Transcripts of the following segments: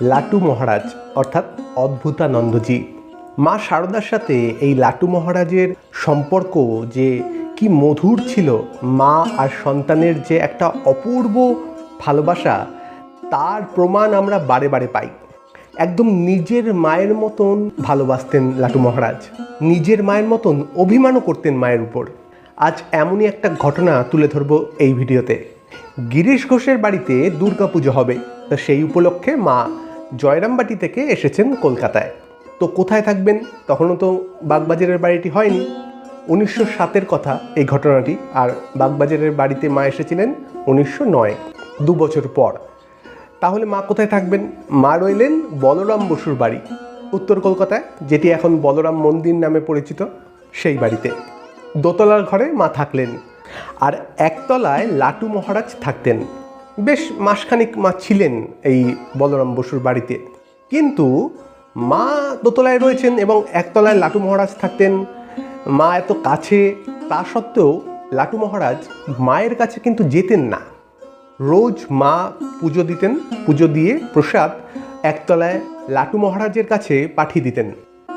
লাটু মহারাজ, অর্থাৎ অদ্ভুতানন্দজি। মা শারদার সাথে এই লাটু মহারাজের সম্পর্ক যে কি মধুর ছিল, মা আর সন্তানের যে একটা অপূর্ব ভালোবাসা, তার প্রমাণ আমরা বারে বারে পাই। একদম নিজের মায়ের মতন ভালোবাসতেন লাটু মহারাজ। নিজের মায়ের মতন অভিমানও করতেন মায়ের উপর। আজ এমনই একটা ঘটনা তুলে ধরবো এই ভিডিওতে। গিরিশ ঘোষের বাড়িতে দুর্গাপুজো হবে। তো সেই উপলক্ষে মা জয়রামবাটি থেকে এসেছেন কলকাতায়। তো কোথায় থাকবেন? তখনও তো বাগবাজারের বাড়িটি হয়নি। উনিশশো সাতের কথা এই ঘটনাটি, আর বাগবাজারের বাড়িতে মা এসেছিলেন উনিশশো নয়, দু বছর পর। তাহলে মা কোথায় থাকবেন? মা রইলেন বলরাম বসুর বাড়ি। উত্তর কলকাতায়, যেটি এখন বলরাম মন্দির নামে পরিচিত, সেই বাড়িতে। দোতলার ঘরে মা থাকলেন। আর একতলায় লাটু মহারাজ থাকতেন। বেশ মাসখানিক মা ছিলেন এই বলরাম বসুর বাড়িতে। কিন্তু মা দোতলায় রয়েছেন এবং একতলায় লাটু মহারাজ থাকতেন। মা এত কাছে, তা সত্ত্বেও লাটু মহারাজ মায়ের কাছে কিন্তু যেতেন না। রোজ মা পুজো দিতেন, পুজো দিয়ে প্রসাদ একতলায় লাটু মহারাজের কাছে পাঠিয়ে দিতেন।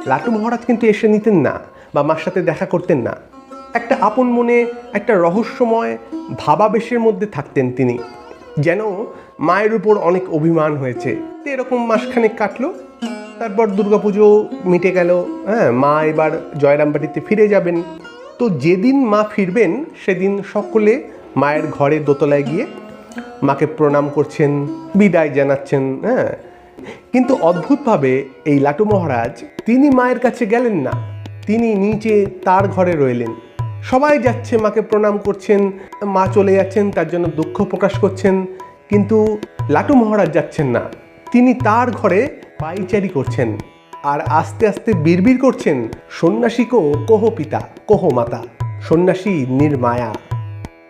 লাটু মহারাজ কিন্তু এসে নিতেন না বা মার সাথে দেখা করতেন না। একটা আপন মনে, একটা রহস্যময় ভাবাবেশের মধ্যে থাকতেন তিনি। যেন মায়ের উপর অনেক অভিমান হয়েছে। তো এরকম মাসখানেক কাটলো, তারপর দুর্গাপুজো মিটে গেল হ্যাঁ মা এবার জয়রামবাটিতে ফিরে যাবেন। তো যেদিন মা ফিরবেন, সেদিন সকলে মায়ের ঘরে দোতলায় গিয়ে মাকে প্রণাম করছেন, বিদায় জানাচ্ছেন হ্যাঁ। কিন্তু অদ্ভুতভাবে এই লাটু মহারাজ, তিনি মায়ের কাছে গেলেন না, তিনি নিচে তার ঘরে রইলেন। সবাই যাচ্ছে, মাকে প্রণাম করছেন, মা চলে যাচ্ছেন, তার জন্য দুঃখ প্রকাশ করছেন, কিন্তু লাটু মহারাজ যাচ্ছেন না। তিনি তার ঘরে পাইচারি করছেন আর আস্তে আস্তে বিড়বিড় করছেন, সন্ন্যাসী কো, কোহ পিতা, কোহ মাতা, সন্ন্যাসী নির্মায়া।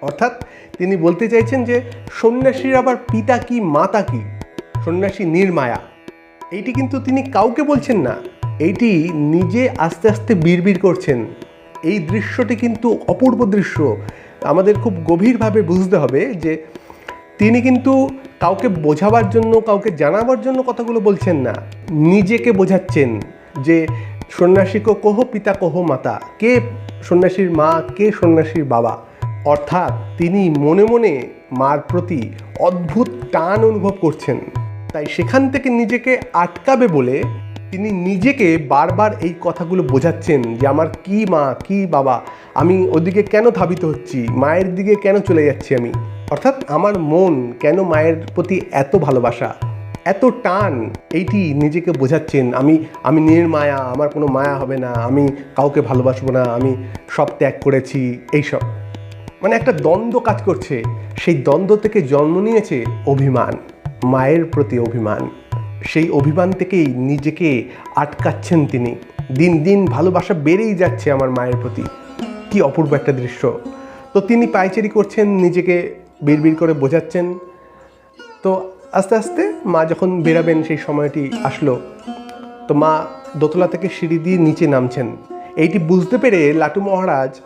অর্থাৎ তিনি বলতে চাইছেন যে, সন্ন্যাসীর আবার পিতা কি, মাতা কি? সন্ন্যাসী নির্মায়া। এইটি কিন্তু তিনি কাউকে বলছেন না, এইটি নিজে আস্তে আস্তে বিড়বিড় করছেন। এই দৃশ্যটি কিন্তু অপূর্ব দৃশ্য। আমাদের খুব গভীরভাবে বুঝতে হবে যে তিনি কিন্তু কাউকে বোঝাবার জন্য, কাউকে জানাবার জন্য কথাগুলো বলছেন না। নিজেকে বোঝাচ্ছেন যে সন্ন্যাসীকে কহ, পিতা কহ মাতা। কে সন্ন্যাসীর মা, কে সন্ন্যাসীর বাবা? অর্থাৎ তিনি মনে মনে মার প্রতি অদ্ভুত টান অনুভব করছেন। তাই সেখান থেকে নিজেকে আটকাবে বলে তিনি নিজেকে বারবার এই কথাগুলো বোঝাচ্ছেন যে আমার কি মা, কি বাবা, আমি ওদিকে কেন ধাবিত হচ্ছি, মায়ের দিকে কেন চলে যাচ্ছি আমি? অর্থাৎ আমার মন কেন মায়ের প্রতি এত ভালোবাসা, এত টান, এইটি নিজেকে বোঝাচ্ছেন। আমি আমি নির্মায়া আমার কোনো মায়া হবে না, আমি কাউকে ভালোবাসবো না, আমি সব ত্যাগ করেছি, এইসব। মানে একটা দ্বন্দ্ব কাজ করছে। সেই দ্বন্দ্ব থেকে জন্ম নিয়েছে অভিমান, মায়ের প্রতি অভিমান। সেই অভিমান থেকেই নিজেকে আটকাচ্ছেন তিনি। দিন দিন ভালোবাসা বেড়েই যাচ্ছে আমার মায়ের প্রতি। কি অপূর্ব একটা দৃশ্য। তো তিনি পাইচারি করছেন, নিজেকে বিড়বিড় করে বোঝাচ্ছেন। তো আস্তে আস্তে মা যখন বেরাবেন, সেই সময়টি আসলো। তো মা দোতলা থেকে সিঁড়ি দিয়ে নিচে নামছেন। এইটি বুঝতে পেরে লাটু মহারাজ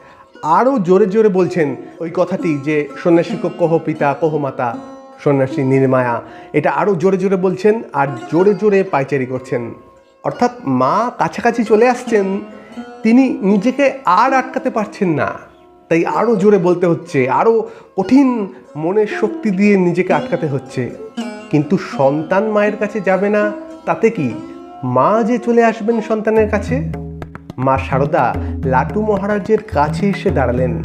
আরও জোরে জোরে বলছেন, ওই কথাটি যে সন্ন্যাসী কহ পিতা, কহ মাতা সন্ন্যাসী নির্মায়া। এটা আরও জোরে জোরে বলছেন আর জোরে জোরে পাইচারি করছেন। অর্থাৎ মা কাছাকাছি চলে আসছেন, তিনি নিজেকে আর আটকাতে পারছেন না। তাই আরও জোরে বলতে হচ্ছে আরও কঠিন মনের শক্তি দিয়ে নিজেকে আটকাতে হচ্ছে। কিন্তু সন্তান মায়ের কাছে যাবে না, তাতে কি মা যে চলে আসবেন সন্তানের কাছে? মা শারদা লাটু মহারাজের কাছে এসে দাঁড়ালেন।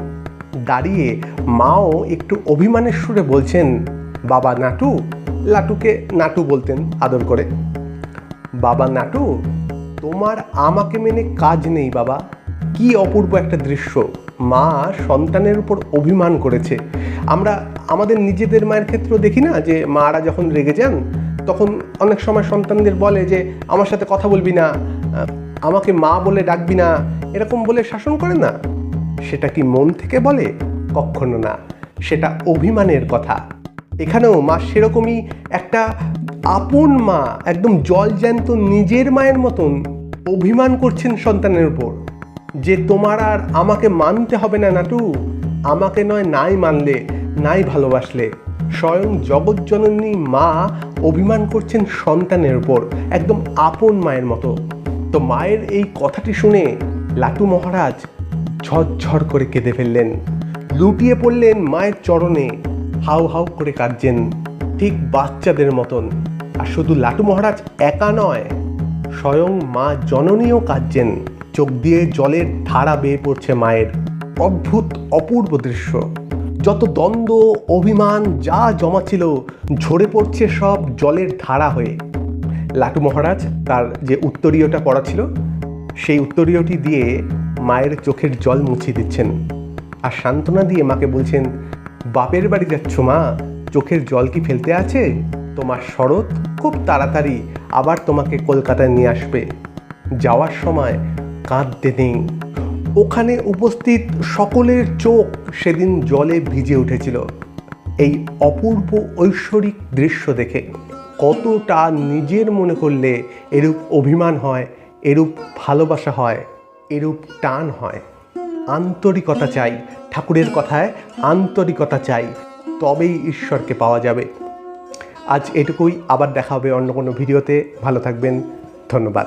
দাঁড়িয়ে মাও একটু অভিমানের সুরে বলছেন বাবা নাটু, লাটুকে নাটু বলতেন আদর করে। বাবা নাটু, তোমার আমাকে মেনে কাজ নেই বাবা। কি অপূর্ব একটা দৃশ্য। মা সন্তানের উপর অভিমান করেছে। আমরা আমাদের নিজেদের মায়ের ক্ষেত্রেও দেখি না যে মারা যখন রেগে যান, তখন অনেক সময় সন্তানদের বলে যে, আমার সাথে কথা বলবি না, আমাকে মা বলে ডাকবি না। এরকম বলে শাসন করে না। সেটা কি মন থেকে বলে? কখনো না। সেটা অভিমানের কথা। এখানেও মা সেরকমই একটা আপন মা, একদম জল জ্যান্ত নিজের মায়ের মতন অভিমান করছেন সন্তানের উপর। যে তোমার আর আমাকে মানতে হবে না নাটু, আমাকে নয় নাই মানলে, নাই ভালোবাসলে। স্বয়ং জগৎজননী মা অভিমান করছেন সন্তানের উপর, একদম আপন মায়ের মতো। তো মায়ের এই কথাটি শুনে লাটু মহারাজ ঝরঝর করে কেঁদে ফেললেন। লুটিয়ে পড়লেন মায়ের চরণে। হাউ হাউ করে কাঁদছেন ঠিক বাচ্চাদের মতন। আর শুধু লাটু মহারাজ একা নয়, স্বয়ং মা জননীও কাঁদছেন। চোখ দিয়ে জলের ধারা বেয়ে পড়ছে মায়ের অদ্ভুত, অপূর্ব দৃশ্য। যত দ্বন্দ্ব, অভিমান, যা জমা ছিল, ঝরে পড়ছে সব জলের ধারা হয়ে। লাটু মহারাজ তার যে উত্তরীয়টা পড়া ছিল, সেই উত্তরীয়টি দিয়ে মায়ের চোখের জল মুছিয়ে দিচ্ছেন। আর সান্ত্বনা দিয়ে মাকে বলছেন বাপের বাড়ি যাচ্ছ মা? চোখের জল কি ফেলতে আছে? তোমার শরৎ খুব তাড়াতাড়ি আবার তোমাকে কলকাতায় নিয়ে আসবে। যাওয়ার সময় কাঁদতে নেই। ওখানে উপস্থিত সকলের চোখ সেদিন জলে ভিজে উঠেছিল। এই অপূর্ব ঐশ্বরিক দৃশ্য দেখে কতটা নিজের মনে করলে এরূপ অভিমান হয়, এরূপ ভালোবাসা হয়, এরূপ টান হয়। আন্তরিকতা চাই। ঠাকুরের কথায় আন্তরিকতা চাই। তবেই ঈশ্বরকে পাওয়া যাবে। আজ এটুকুই। আবার দেখা হবে অন্য কোনো ভিডিওতে। ভালো থাকবেন। ধন্যবাদ।